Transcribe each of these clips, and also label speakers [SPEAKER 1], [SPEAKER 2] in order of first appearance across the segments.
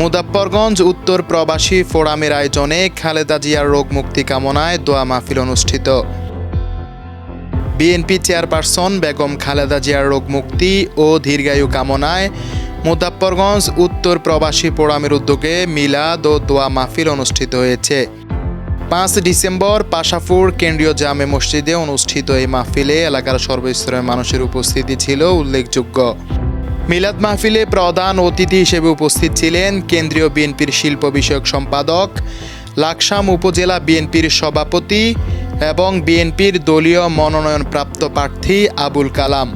[SPEAKER 1] মুদাপ্পরগঞ্জ উত্তর প্রবাসী ফোরামের আয়োজনে খালেদা জিয়ার রোগ মুক্তি কামনায় দোয়া মাহফিল অনুষ্ঠিত। বিএনপি চেয়ারপারসন বেগম খালেদা জিয়ার রোগ মুক্তি ও দীর্ঘায়ু কামনায় মুদাপ্পরগঞ্জ উত্তর প্রবাসী ফোরামের উদ্যোগে মিলাদ ও দোয়া মাহফিল অনুষ্ঠিত হয়েছে। পাঁচ ডিসেম্বর পাশাফুর কেন্দ্রীয় জামে মসজিদে অনুষ্ঠিত এই মাহফিলে এলাকার সর্বস্তরের মানুষের উপস্থিতি ছিল উল্লেখযোগ্য। মিলাদ মাহফিলে প্রধান অতিথি হিসেবে উপস্থিত ছিলেন কেন্দ্রীয় বিএনপির শিল্প বিষয়ক সম্পাদক, লাকসাম উপজেলা বিএনপির সভাপতি এবং বিএনপির দলীয় মনোনয়নপ্রাপ্ত প্রার্থী আবুল কালাম।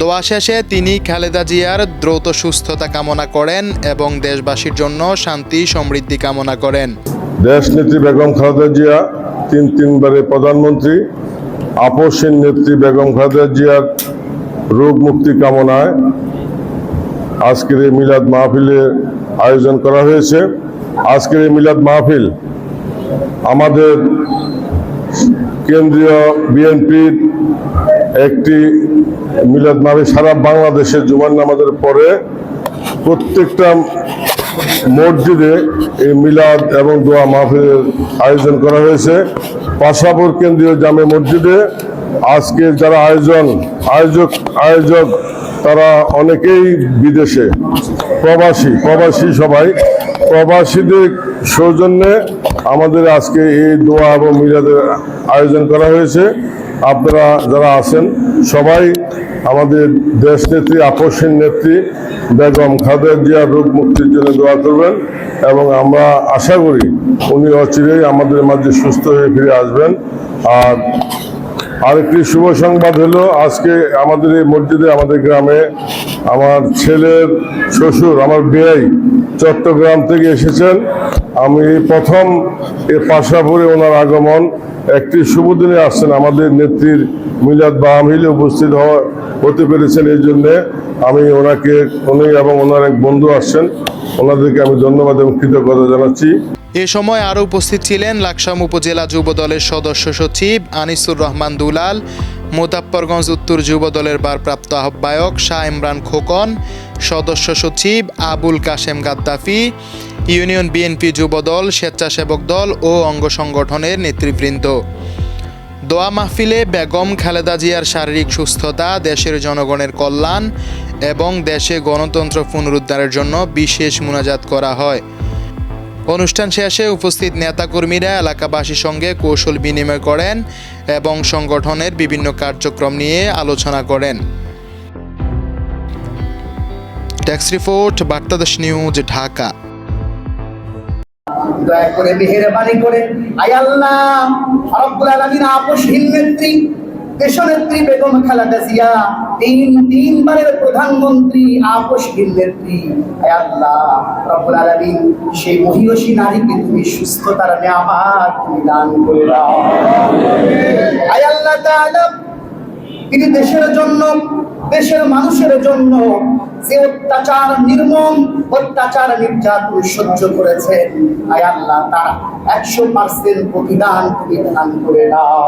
[SPEAKER 1] দোয়া শেষে তিনি খালেদা জিয়ার দ্রুত সুস্থতা কামনা করেন এবং দেশবাসীর জন্য শান্তি, সমৃদ্ধি কামনা করেন।
[SPEAKER 2] দেশ নেত্রী বেগম খালেদা জিয়া, তিন তিনবারের প্রধানমন্ত্রী, আপসীন নেত্রী বেগম খালেদা জিয়ার রোগ মুক্তি কামনায় আজকের এই মিলাদ মাহফিলের আয়োজন করা হয়েছে। আজকের এই মিলাদ মাহফিল আমাদের কেন্দ্রীয় বিএনপির একটি মিলাদ মাহফিল সারা বাংলাদেশে জুমার নামাজের পরে প্রত্যেকটা মসজিদে এই মিলাদ এবং দোয়া মাহফিলের আয়োজন করা হয়েছে। পাশাপুর কেন্দ্রীয় জামে মসজিদে আজকে যারা আয়োজন, আয়োজক আয়োজক তারা অনেকেই বিদেশে, প্রবাসী প্রবাসী সবাই। প্রবাসীদের সৌজন্যে আমাদের আজকে এই দোয়া এবং মিলাদের আয়োজন করা হয়েছে। আপনারা যারা আছেন, সবাই আমাদের দেশ নেত্রী আপসীন নেত্রী বেগম খাদের জিয়া রোগ মুক্তির জন্য দোয়া করবেন এবং আমরা আশা করি উনি অচিরেই আমাদের মাঝে সুস্থ হয়ে ফিরে আসবেন। আর আরেকটি শুভ সংবাদ হলো, আজকে আমাদের এই মসজিদে, আমাদের গ্রামে আমার ছেলের শ্বশুর, আমার বেয়াই চট্টগ্রাম থেকে এসেছেন। আমি প্রথম এ পাশাপুরে ওনার আগমন, একটি শুভ দিনে আসছেন আমাদের নেত্রীর মিলাদ বা আমিলে উপস্থিত হওয়া, হতে পেরেছেন এই জন্যে আমি ওনাকে, উনি এবং ওনার এক বন্ধু আসছেন, ওনাদেরকে আমি ধন্যবাদ এবং কৃতজ্ঞতা জানাচ্ছি।
[SPEAKER 1] এ সময় আরও উপস্থিত ছিলেন লাকসাম উপজেলা যুব দলের সদস্য সচিব আনিসুর রহমান দুলাল, মুজাফফরগঞ্জ উত্তর যুব দলের ভারপ্রাপ্ত আহ্বায়ক শাহ ইমরান খোকন, সদস্য সচিব আবুল কাশেম গাদ্দাফি ইউনিয়ন বিএনপি যুব দল স্বেচ্ছাসেবক দল ও অঙ্গ সংগঠনের নেতৃবৃন্দ। দোয়া মাহফিলে বেগম খালেদা জিয়ার শারীরিক সুস্থতা, দেশের জনগণের কল্যাণ এবং দেশে গণতন্ত্র পুনরুদ্ধারের জন্য বিশেষ মোনাজাত করা হয়। অনুষ্ঠান শেষে উপস্থিত নেতাকর্মীরা এলাকাবাসীর সঙ্গে কৌশল বিনিময় করেন এবং সংগঠনের বিভিন্ন কার্যক্রম নিয়ে আলোচনা করেন। Tax report, Bartadesh news, Dhaka.
[SPEAKER 3] দয়া করে মেহেরবানি করে। আয় আল্লাহ, রব্বুল আলামিন আপসহীন নেত্রী দেশনেত্রী বেগম খালেদা জিয়া, তিন, তিনবারের প্রধানমন্ত্রী আপসহীন নেত্রী। আয় আল্লাহ, রব্বুল আলামিন সেই মহিষী নারীকে তুমি সুস্থতার নেয়ামাত তুমি দান করে দাও। আয় আল্লাহ তাআলা তিনি দেশের জন্য, দেশের মানুষের জন্য যে অত্যাচার নির্মম, অত্যাচার নির্যাতন সহ্য করেছেন আয় আল্লাহ তারা একশো পার্সেন্ট প্রতিদান তুমি দান করে দাও।